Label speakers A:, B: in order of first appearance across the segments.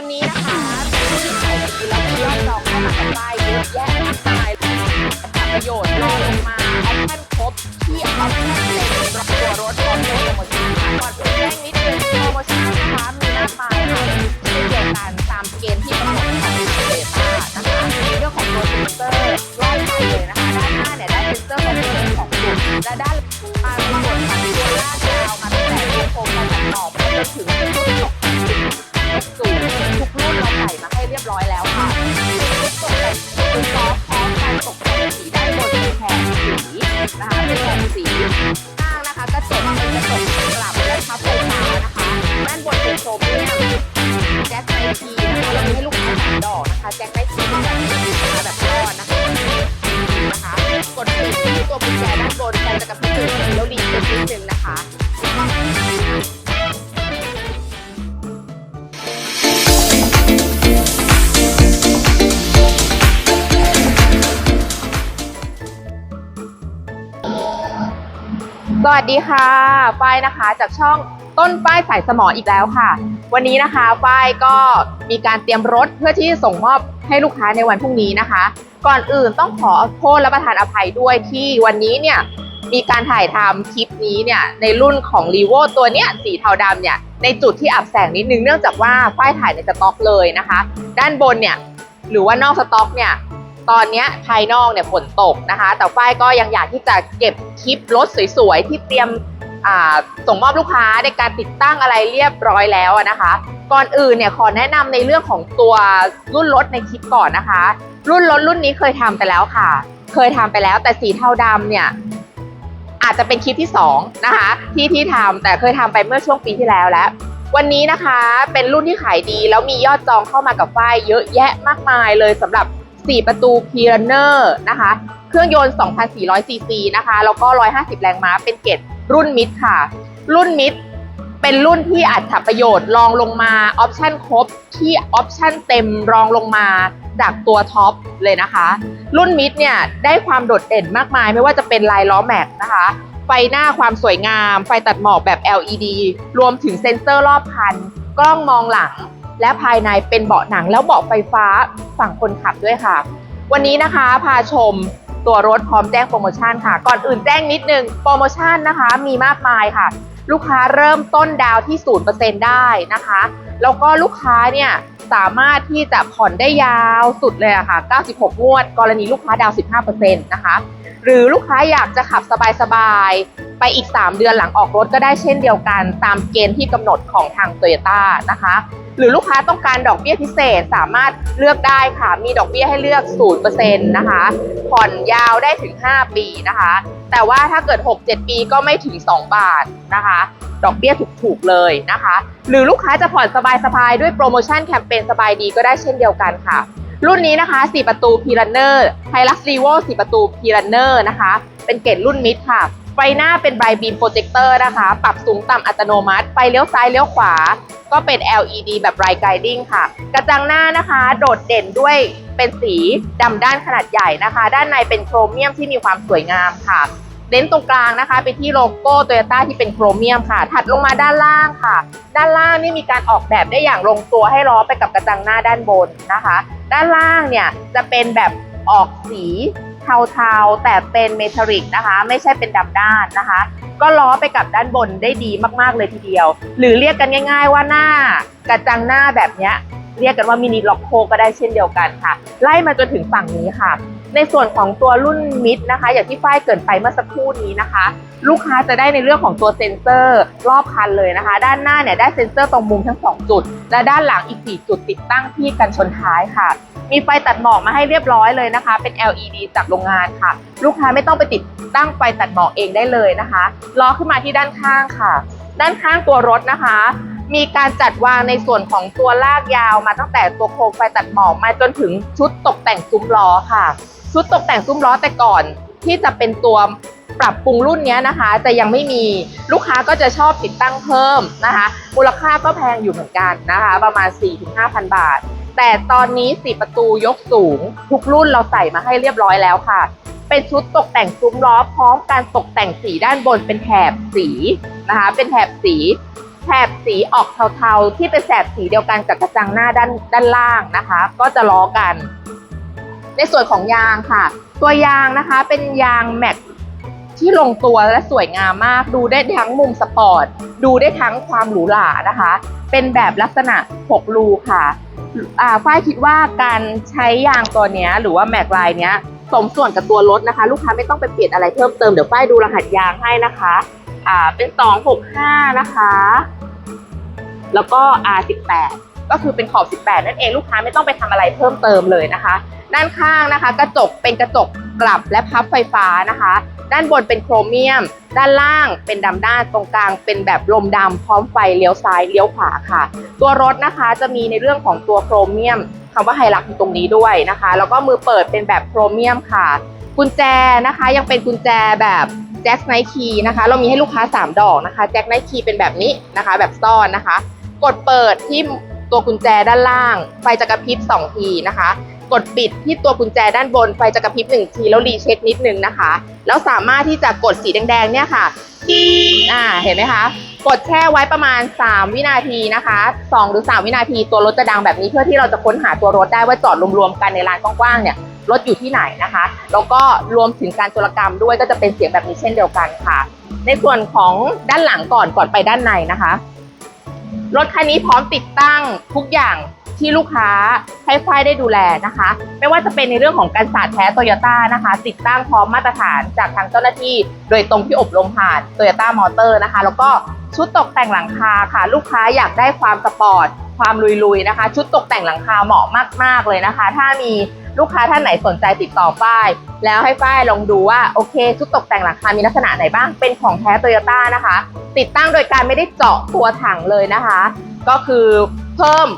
A: วันนี้นะคะที่ขายดีแล้วก็ยอดจองเข้ามากันได้เยอะแยะมากมายประโยชน์รอลงมาออปชั่นครบที่ออปชั่นเต็มรับตัวรถพร้อมด้วยโปรโมชั่นค่ก่อนอื่นแจ้งนิดนึงโปรโมชั่นนะคะมีมากมายค่ะเช่นเดียวกันตามเกณฑ์ที่กำหนดของเดต้านะคะเรื่องของตัวเซ็นเซอร์รอบไปเลยนะคะด้านหน้าเนี่ยได้เซ็นเซอร์ของตัวของจุดและด้านหลังมาในส่วนของ ตัวกุญแจด้านบนไฟจะกระพริบแล้วรีเซ็ตนิดนึงนะคะสวัสดีค่ะฝ้ายนะคะจากช่อง ต้นฝ้ายสายสมออีกแล้วค่ะ วันนี้นะคะฝ้ายก็มีการเตรียมรถเพื่อที่ส่งมอบให้ลูกค้าในวันพรุ่งนี้นะคะ ก่อนอื่นต้องขอโทษและประทานอภัยด้วยที่วันนี้เนี่ยมีการถ่ายทำคลิปนี้เนี่ยในรุ่นของ r ีโวตัวเนี้ยสีเทาดำเนี่ยในจุดที่อับแสงนิดนึงเนื่องจากว่าฝ้ายถ่ายในสต็อกเลยนะคะ ด้านบนเนี่ยหรือว่านอกสต็อกเนี่ยตอนเนี้ยภายนอกเนี่ยฝนตกนะคะ แต่ฝ้ายก็ยังอยากที่จะเก็บคลิปรถสวยๆ ที่เตรียม ส่งมอบลูกค้าในการติดตั้งอะไรเรียบร้อยแล้วนะคะ ก่อนอื่นเนี่ยขอแนะนำในเรื่องของตัวรุ่นรถในคลิปก่อนนะคะ รุ่นรถรุ่นนี้เคยทำไปแล้วค่ะ เคยทำไปแล้วแต่สีเทาดำเนี่ยอาจจะเป็นคลิปที่สองนะคะที่ที่ทำแต่เคยทำไปเมื่อช่วงปีที่แล้วแล้ว วันนี้นะคะเป็นรุ่นที่ขายดี แล้วมียอดจองเข้ามากับฝ้ายเยอะแยะมากมายเลยสำหรับ 4 ประตู p ีรันเนอร์นะคะ เครื่องยนต์ 2,400ซีซีนะคะแล้วก็ 150 แรงม้าเป็นเกรด รุ่นมิดค่ะ รุ่นมิดเป็นรุ่นที่อัดประโยชน์รองลงมาออปชันครบที่ออปชันเต็มรองลงมาจากตัวท็อปเลยนะคะ รุ่นมิดเนี่ยได้ความโดดเด่นมากมาย ไม่ว่าจะเป็นลายล้อแม็กนะคะ ไฟหน้าความสวยงาม ไฟตัดหมอกแบบ LED รวมถึงเซ็นเซอร์รอบคัน กล้องมองหลัง และภายในเป็นเบาะหนังแล้วเบาะไฟฟ้าฝั่งคนขับด้วยค่ะ วันนี้นะคะพาชม ตัวรถพร้อมแจ้งโปรโมชั่นค่ะ ก่อนอื่นแจ้งนิดนึงโปรโมชั่นนะคะมีมากมายค่ะ ลูกค้าเริ่มต้นดาวน์ที่0%ได้นะคะ แล้วก็ลูกค้าเนี่ยสามารถที่จะผ่อนได้ยาวสุดเลยะค่ะ 96 งวด กรณีลูกค้าดาวน์15%นะคะ หรือลูกค้าอยากจะขับสบายๆ ไปอีก 3 เดือนหลังออกรถก็ได้เช่นเดียวกัน ตามเกณฑ์ที่กำหนดของทางโตโยต้านะคะ หรือลูกค้าต้องการดอกเบี้ยพิเศษสามารถเลือกได้ค่ะ มีดอกเบี้ยให้เลือก 0%นะคะ ผ่อนยาวได้ถึง 5 ปีนะคะ แต่ว่าถ้าเกิด 6-7 ปีก็ไม่ถึง 2 บาทนะคะ ดอกเบี้ยถูกๆเลยนะคะ หรือลูกค้าจะผ่อนสบายๆด้วยโปรโมชั่นแคมเปญสบายดีก็ได้เช่นเดียวกันค่ะ รุ่นนี้นะคะ 4 ประตู p ีรันเนอร์ไฮลักซีโว4ประตู p ีรันเนอร์นะคะ เป็นเกรดรุ่นมิดค่ะ ไฟหน้าเป็นไบบีมโปรเจคเตอร์นะคะ ปรับสูงต่ำอัตโนมัติ ไฟเลี้ยวซ้ายเลี้ยวขวา ก็เป็น LED แบบไรไกดิ้งค่ะ กระจังหน้านะคะ โดดเด่นด้วยเป็นสีดำด้านขนาดใหญ่นะคะ ด้านในเป็นโครเมียมที่มีความสวยงามค่ะเน้นตรงกลางนะคะไปที่โลโก้โตโยต้าที่เป็นโครเมียมค่ะ ถัดลงมาด้านล่างค่ะ ด้านล่างนี่มีการออกแบบได้อย่างลงตัวให้ล้อไปกับกระจังหน้าด้านบนนะคะ ด้านล่างเนี่ยจะเป็นแบบออกสีเทาๆ แต่เป็นเมทัลิกนะคะ ไม่ใช่เป็นดำด้านนะคะ ก็ล้อไปกับด้านบนได้ดีมากๆเลยทีเดียว หรือเรียกกันง่าย ๆ ว่าหน้ากระจังหน้าแบบเนี้ยเรียกกันว่ามินิล็อกโคก็ได้เช่นเดียวกันค่ะ ไล่มาจนถึงฝั่งนี้ค่ะ ในส่วนของตัวรุ่นมิดนะคะ อย่างที่ฝ้ายเกินไปเมื่อสักครู่นี้นะคะ ลูกค้าจะได้ในเรื่องของตัวเซ็นเซอร์รอบคันเลยนะคะ ด้านหน้าเนี่ยได้เซ็นเซอร์ตรงมุมทั้ง 2 จุด และด้านหลังอีก 4 จุดติดตั้งที่กันชนท้ายค่ะ มีไฟตัดหมอกมาให้เรียบร้อยเลยนะคะ เป็น LED จากโรงงานค่ะ ลูกค้าไม่ต้องไปติดตั้งไฟตัดหมอกเองได้เลยนะคะล้อขึ้นมาที่ด้านข้างค่ะ ด้านข้างตัวรถนะคะมีการจัดวางในส่วนของตัวลากยาวมาตั้งแต่ตัวโครงไฟตัดหมอกมาจนถึงชุดตกแต่งซุ้มล้อค่ะ ชุดตกแต่งซุ้มล้อแต่ก่อนที่จะเป็นตัวปรับปรุงรุ่นนี้นะคะจะยังไม่มีลูกค้าก็จะชอบติดตั้งเพิ่มนะคะ มูลค่าก็แพงอยู่เหมือนกันนะคะ ประมาณ 4-5,000 บาท แต่ตอนนี้4ประตูยกสูง ทุกรุ่นเราใส่มาให้เรียบร้อยแล้วค่ะ เป็นชุดตกแต่งซุ้มล้อพร้อมการตกแต่งสีด้านบนเป็นแถบสีนะคะ เป็นแถบสีแถบสีออกเทาๆ ที่เป็นแถบสีเดียวกันกับกระจังหน้าด้านด้านล่างนะคะ ก็จะล้อกัน ในส่วนของยางค่ะ ตัวยางนะคะเป็นยางแม็กที่ลงตัวและสวยงามมาก ดูได้ทั้งมุมสปอร์ต ดูได้ทั้งความหรูหรานะคะ เป็นแบบลักษณะ 6 รูค่ะอ่าฝ้ายคิดว่าการใช้ยางตัวนี้หรือว่าแม็กลายเนี้ยสมส่วนกับตัวรถนะคะ ลูกค้าไม่ต้องไปเปลี่ยนอะไรเพิ่มเติมเดี๋ยวฝ้ายดูรหัสยางให้นะคะอ่าเป็น 265 นะคะ แล้วก็ R18 ก็คือเป็นขอบ 18 นั่นเองลูกค้าไม่ต้องไปทำอะไรเพิ่มเติมเลยนะคะ ด้านข้างนะคะ กระจกเป็นกระจกกลับและพับไฟฟ้านะคะ ด้านบนเป็นโครเมียม ด้านล่างเป็นดำด้านตรงกลางเป็นแบบลมดำพร้อมไฟเลี้ยวซ้ายเลี้ยวขวาค่ะ ตัวรถนะคะจะมีในเรื่องของตัวโครเมียมคำว่าไฮลักอยู่ตรงนี้ด้วยนะคะ แล้วก็มือเปิดเป็นแบบโครเมียมค่ะ กุญแจนะคะยังเป็นกุญแจแบบแจ็คไนคีนะคะ เรามีให้ลูกค้า 3 ดอกนะคะแจ็คไนคีเป็นแบบนี้นะคะ แบบซ่อนนะคะ กดเปิดที่ตัวกุญแจด้านล่าง ไฟจะกระพริบ2ทีนะคะ กดปิดที่ตัวกุญแจด้านบนไฟจะกระพริบ1ทีแล้วรีเช็คนิดนึงนะคะ แล้วสามารถที่จะกดสีแดงๆเนี่ยค่ะอ่าเห็นไหมคะ กดแช่ไว้ประมาณ 3 วินาทีนะคะ2หรือ 3 วินาทีตัวรถจะดังแบบนี้เพื่อที่เราจะค้นหาตัวรถได้ว่าจอดรวมๆกันในลานกว้างๆเนี่ยรถอยู่ที่ไหนนะคะแล้วก็รวมถึงการโจรกรรมด้วยก็จะเป็นเสียงแบบนี้เช่นเดียวกันค่ะ ในส่วนของด้านหลังก่อนก่อนไปด้านในนะคะ รถคันนี้พร้อมติดตั้งทุกอย่างที่ลูกค้าให้ฝ่ายได้ดูแลนะคะ ไม่ว่าจะเป็นในเรื่องของการสาดแท้โตโยต้านะคะ ติดตั้งพร้อมมาตรฐานจากทางเจ้าหน้าที่ โดยตรงที่อบรมผ่านโตโยต้ามอเตอร์นะคะ แล้วก็ชุดตกแต่งหลังคาค่ะ ลูกค้าอยากได้ความสปอร์ต ความลุยๆนะคะ ชุดตกแต่งหลังคาเหมาะมากๆเลยนะคะ ถ้ามีลูกค้าท่านไหนสนใจติดต่อฝ้าย แล้วให้ฝ้ายลองดูว่าโอเค ชุดตกแต่งหลังคามีลักษณะไหนบ้าง เป็นของแท้โตโยต้านะคะ ติดตั้งโดยการไม่ได้เจาะตัวถังเลยนะคะ ก็คือเพิ่ม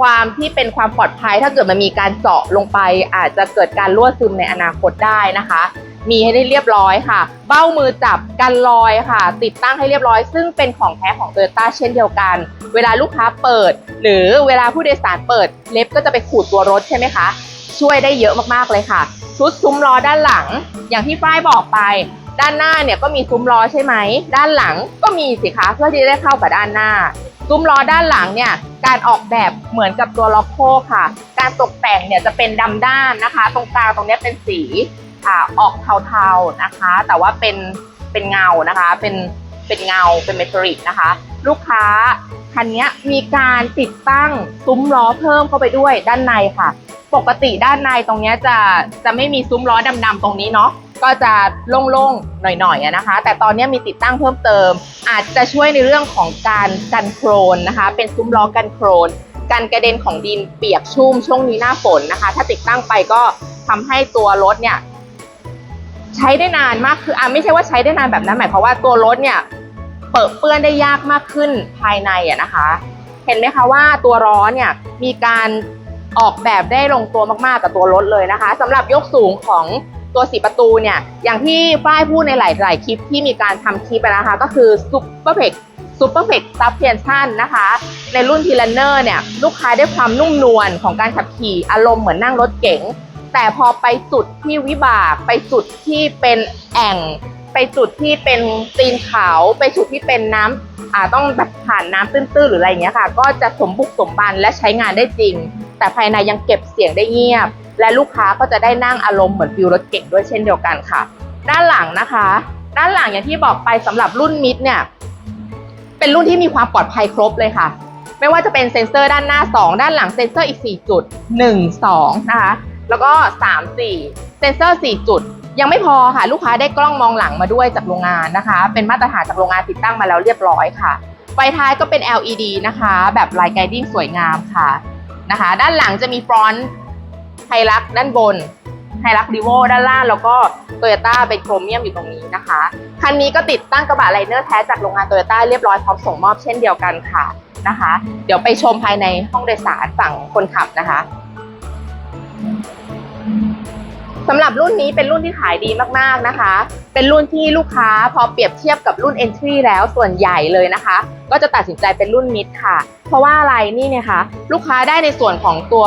A: ความที่เป็นความปลอดภัยถ้าเกิดมันมีการเจาะลงไป อาจจะเกิดการรั่วซึมในอนาคตได้นะคะ มีให้ได้เรียบร้อยค่ะ เบ้ามือจับกันรอยค่ะ ติดตั้งให้เรียบร้อย ซึ่งเป็นของแท้ของโตโยต้าเช่นเดียวกัน เวลาลูกค้าเปิด หรือเวลาผู้โดยสารเปิด เล็บก็จะไปขูดตัวรถใช่ไหมคะ ช่วยได้เยอะมากๆเลยค่ะ ชุดซุ้มล้อด้านหลัง อย่างที่ฝ้ายบอกไป ด้านหน้าเนี่ยก็มีซุ้มล้อใช่ไหม ด้านหลังก็มีสิคะเพื่อที่จะได้เข้ากับด้านหน้าซุ้มล้อด้านหลังเนี่ยการออกแบบเหมือนกับตัวล็อกโคค่ะ การตกแต่งเนี่ยจะเป็นดำด้านนะคะ ตรงกลางตรงเนี้ยเป็นสี อ่าออกเทาๆนะคะ แต่ว่าเป็นเป็นเงานะคะ เป็นเป็นเงาเป็นเมทัลลิกนะคะ ลูกค้าคันนี้มีการติดตั้งซุ้มล้อเพิ่มเข้าไปด้วยด้านในค่ะ ปกติด้านในตรงนี้จะจะไม่มีซุ้มล้อดำๆตรงนี้เนาะก็จะโล่งๆหน่อยๆนะคะ แต่ตอนนี้มีติดตั้งเพิ่มเติม อาจจะช่วยในเรื่องของการกันโครนนะคะ เป็นซุ้มล้อกันโครนกันกระเด็นของดินเปียกชุ่มช่วงนี้หน้าฝนนะคะ ถ้าติดตั้งไปก็ทำให้ตัวรถเนี่ย ใช้ได้นานมากคืออะไม่ใช่ว่าใช้ได้นานแบบนั้นหมายความว่าตัวรถเนี่ยเปิดเปื้อนได้ยากมากขึ้นภายในอะนะคะ เห็นไหมคะว่าตัวล้อเนี่ยมีการออกแบบได้ลงตัวมากๆกับตัวรถเลยนะคะสำหรับยกสูงของตัวสีประตูเนี่ยอย่างที่ฝ้ายพูดในหลายๆคลิปที่มีการทำคลิปไปนะคะ ก็คือ Super p e x Super p e x Suspension นชันนะคะ ในรุ่นที l นเนอร์เนี่ยลูกค้าได้ความนุ่มนวลของการขับขี่อารมณ์เหมือนนั่งรถเก๋ง แต่พอไปจุดที่วิบาก ไปจุดที่เป็นแอ่ง ไปจุดที่เป็นตีนเขาไปจุดที่เป็นน้ำอ่าต้องแบบผ่านน้ำตื้นๆหรืออะไรอย่างเงี้ยค่ะ ก็จะสมบุกสมบันและใช้งานได้จริง แต่ภายในยังเก็บเสียงได้เงียบ และลูกค้าก็จะได้นั่งอารมณ์เหมือนฟิวรถเก่งด้วยเช่นเดียวกันค่ะ ด้านหลังนะคะ ด้านหลังอย่างที่บอกไปสำหรับรุ่นมิดเนี่ยเป็นรุ่นที่มีความปลอดภัยครบเลยค่ะไม่ว่าจะเป็นเซ็นเซอร์ด้านหน้า 2 ด้านหลังเซ็นเซอร์อีก 4 จุด 1 2 นะคะ แล้วก็ 3 4 เซ็นเซอร์ 4 จุด ยังไม่พอค่ะ ลูกค้าได้กล้องมองหลังมาด้วยจากโรงงานนะคะ เป็นมาตรฐานจากโรงงานติดตั้งมาแล้วเรียบร้อยค่ะ ไฟท้ายก็เป็น LED นะคะ แบบลายไกดิ้งสวยงามค่ะนะคะ ด้านหลังจะมีฟรอนต์ไฮลักด้านบนไฮลักรีโวด้านล่างแล้วก็โตโยต้าเป็นโครเมียมอยู่ตรงนี้นะคะ คันนี้ก็ติดตั้งกระบะไลเนอร์แท้จากโรงงานโตโยต้าเรียบร้อยพร้อมส่งมอบเช่นเดียวกันค่ะนะคะ เดี๋ยวไปชมภายในห้องโดยสารฝั่งคนขับนะคะ สำหรับรุ่นนี้เป็นรุ่นที่ขายดีมากๆนะคะ เป็นรุ่นที่ลูกค้าพอเปรียบเทียบกับรุ่น Entry แล้วส่วนใหญ่เลยนะคะ ก็จะตัดสินใจเป็นรุ่นมิดค่ะ เพราะว่าอะไรนี่เนี่ยคะลูกค้าได้ในส่วนของตัว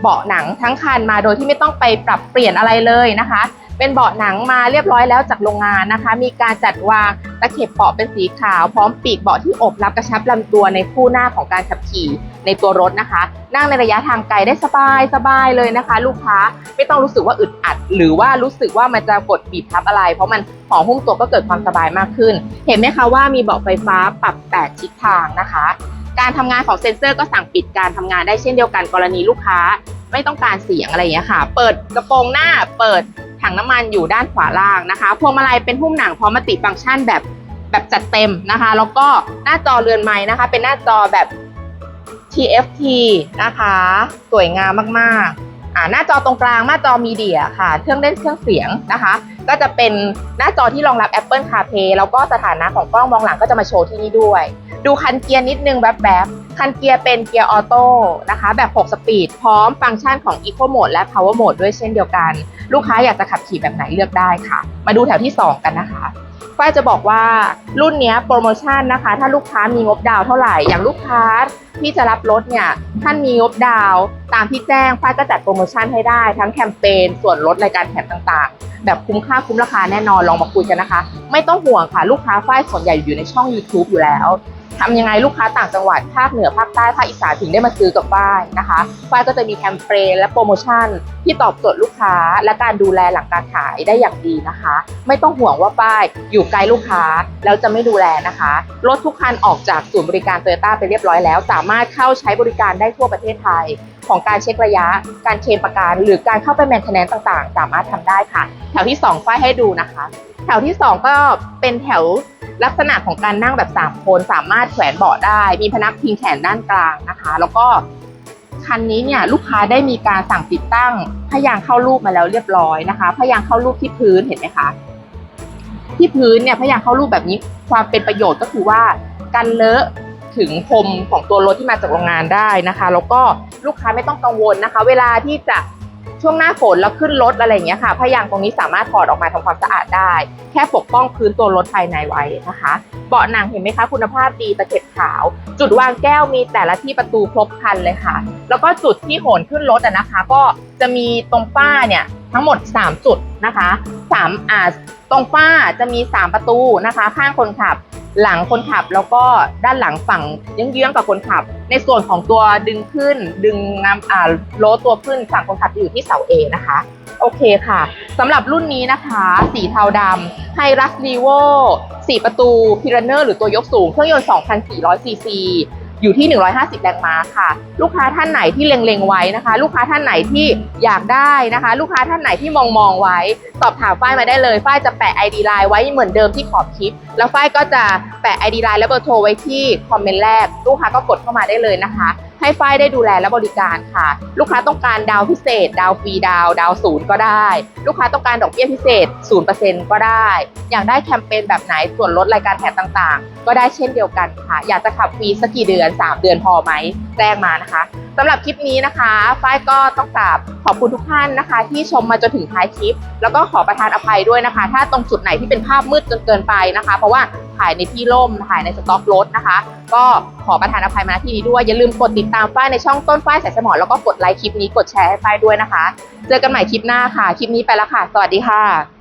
A: เบาะหนังทั้งคันมาโดยที่ไม่ต้องไปปรับเปลี่ยนอะไรเลยนะคะ เป็นเบาะหนังมาเรียบร้อยแล้วจากโรงงานนะคะ มีการจัดวางตะเข็บเบาะเป็นสีขาว พร้อมปีกเบาะที่อบรับกระชับลำตัวในคู่หน้าของการขับขี่ ในตัวรถนะคะ นั่งในระยะทางไกลได้สบายสบายเลยนะคะ ลูกค้าไม่ต้องรู้สึกว่าอึดอัด หรือว่ารู้สึกว่ามันจะกดบีบทับอะไร เพราะมันห่อหุ้มตัวก็เกิดความสบายมากขึ้น เห็นไหมคะว่ามีเบาะไฟฟ้าปรับแปดทิศทางนะคะ การทำงานของเซ็นเซอร์ก็สั่งปิดการทำงานได้เช่นเดียวกันกรณีลูกค้า ไม่ต้องการเสียงอะไรอย่างเงี้ค่ะ เปิดกระโปรงหน้าเปิดถังน้ำมันอยู่ด้านขวาล่างนะคะ พวงมาลัยเป็นหุ้มหนังพร้อมมัลติฟังก์ชันแบบแบบจัดเต็มนะคะ แล้วก็หน้าจอเรือนไม้นะคะ เป็นหน้าจอแบบ TFT นะคะ สวยงามมากๆอ่าหน้าจอตรงกลางหน้าจอมีเดียค่ะ เครื่องเล่นเครื่องเสียงนะคะ ก็จะเป็นหน้าจอที่รองรับ Apple CarPlay แล้วก็สถานะของกล้องมองหลังก็จะมาโชว์ที่นี่ด้วย ดูคันเกียร์นิดนึงแบบแบบคันเกียร์เป็นเกียร์ออโต้นะคะ แบบ 6 สปีด พร้อมฟังก์ชันของ Eco Mode และ Power Mode ด้วยเช่นเดียวกัน ลูกค้าอยากจะขับขี่แบบไหนเลือกได้ค่ะ มาดูแถวที่ 2 กันนะคะ ฝ้าจะบอกว่ารุ่นนี้โปรโมชั่นนะคะ ถ้าลูกค้ามีงบดาวเท่าไหร่อย่างลูกค้าที่จะรับรถเนี่ยท่านมีงบดาวตามที่แจ้งฝ้ายก็จัดโปรโมชั่นให้ได้ ทั้งแคมเปญส่วนลดรายการแถมต่างๆ แบบคุ้มค่าคุ้มราคาแน่นอนลองมาคุยกันนะคะ ไม่ต้องห่วงค่ะ ลูกค้าฝ้ายส่วนใหญ่อยู่ในช่อง YouTube อยู่แล้ว ทำยังไงลูกค้าต่างจังหวัดภาคเหนือภาคใต้ภาคอีสานถึงได้มาซื้อกับฝ้ายนะคะฝ้ายก็จะมีแคมเปญและโปรโมชั่น ที่ตอบโจทย์ลูกค้าและการดูแลหลังการขายได้อย่างดีนะคะ ไม่ต้องห่วงว่าป้ายอยู่ไกลลูกค้าแล้วจะไม่ดูแลนะคะรถทุกคันออกจากศูนย์บริการโตโยต้าไปเรียบร้อยแล้ว สามารถเข้าใช้บริการได้ทั่วประเทศไทย ของการเช็คระยะ การเคลมประกันหรือการเข้าไปแมนเทนแนนต่างๆ สามารถทำได้ค่ะ แถวที่2ฝ้ายให้ดูนะคะ แถวที่ 2 ก็เป็นแถว ลักษณะของการนั่งแบบ 3 คนสามารถแขวนเบาะได้ มีพนักพิงแขนด้านกลางนะคะ แล้วก็คันนี้เนี่ยลูกค้าได้มีการสั่งติดตั้งพยางเข้ารูปมาแล้วเรียบร้อยนะคะพยางเข้ารูปที่พื้นเห็นไหมคะที่พื้นเนี่ยพยางเข้ารูปแบบนี้ความเป็นประโยชน์ก็คือว่ากันเลอะถึงพรมของตัวรถที่มาจากโรงงานได้นะคะ แล้วก็ลูกค้าไม่ต้องกังวลนะคะ เวลาที่จะ ช่วงหน้าฝนแล้วขึ้นรถอะไรอย่างเงี้ยค่ะพยางตรงนี้สามารถถอดออกมาทำความสะอาดได้ แค่ปกป้องพื้นตัวรถภายในไว้นะคะ เบาะหนังเห็นไหมคะ คุณภาพดีตะเข็บขาว จุดวางแก้วมีแต่ละที่ประตูครบครันเลยค่ะ แล้วก็จุดที่โหนขึ้นรถอะนะคะ ก็จะมีตรงฝ้าเนี่ยทั้งหมด 3 จุดนะคะ3อ่าตรงฝ้าจะมี 3 ประตูนะคะ ข้างคนขับ หลังคนขับแล้วก็ด้านหลังฝั่งเยื้องๆกับคนขับ ในส่วนของตัวดึงขึ้น ดึงงามอ่าโลตัวขึ้นฝั่งคนขับจะอยู่ที่เสา A นะคะ โอเคค่ะสำหรับรุ่นนี้นะคะ สีเทาดำไฮรัสรีโว4ประตูพิรเนอร์หรือตัวยกสูง เครื่องยนต์ 2,400ซีซี อยู่ที่ 150 แรงม้าค่ะ ลูกค้าท่านไหนที่เล็งๆไว้นะคะ ลูกค้าท่านไหนที่อยากได้นะคะ ลูกค้าท่านไหนที่มองมองๆไว้ สอบถามฝ้ายมาได้เลยฝ้ายจะแปะ ID Line ไว้เหมือนเดิมที่ขอบคลิป แล้วฝ้ายก็จะแปะ ID Line และเบอร์โทรไว้ที่คอมเมนต์แรก ลูกค้าก็กดเข้ามาได้เลยนะคะ ให้ฝ้ายได้ดูแลและบริการค่ะ ลูกค้าต้องการดาวพิเศษ ดาวฟรีดาว ดาวศูนย์ก็ได้ ลูกค้าต้องการดอกเบี้ยพิเศษ0%ก็ได้ อยากได้แคมเปญแบบไหนส่วนลดรายการแถมต่างๆ ก็ได้เช่นเดียวกันค่ะ อยากจะขับฟรีสักกี่เดือน 3 เดือนพอไหมแจ้งมานะคะ สำหรับคลิปนี้นะคะฝ้ายก็ต้องกราบขอบคุณทุกท่านนะคะ ที่ชมมาจนถึงท้ายคลิป แล้วก็ขอประทานอภัยด้วยนะคะ ถ้าตรงจุดไหนที่เป็นภาพมืดจนเกินไปนะคะ เพราะว่าถ่ายในที่ร่มถ่ายในสต็อกรถนะคะ ก็ขอประทานอภัยมาณที่นี้ด้วย อย่าลืมกดติดตามฝ้ายในช่องต้นฝ้ายสายสมอแล้วก็กดไลค์คลิปนี้กดแชร์ให้ฝ้ายด้วยนะคะ เจอกันใหม่คลิปหน้าค่ะ คลิปนี้ไปแล้วค่ะ สวัสดีค่ะ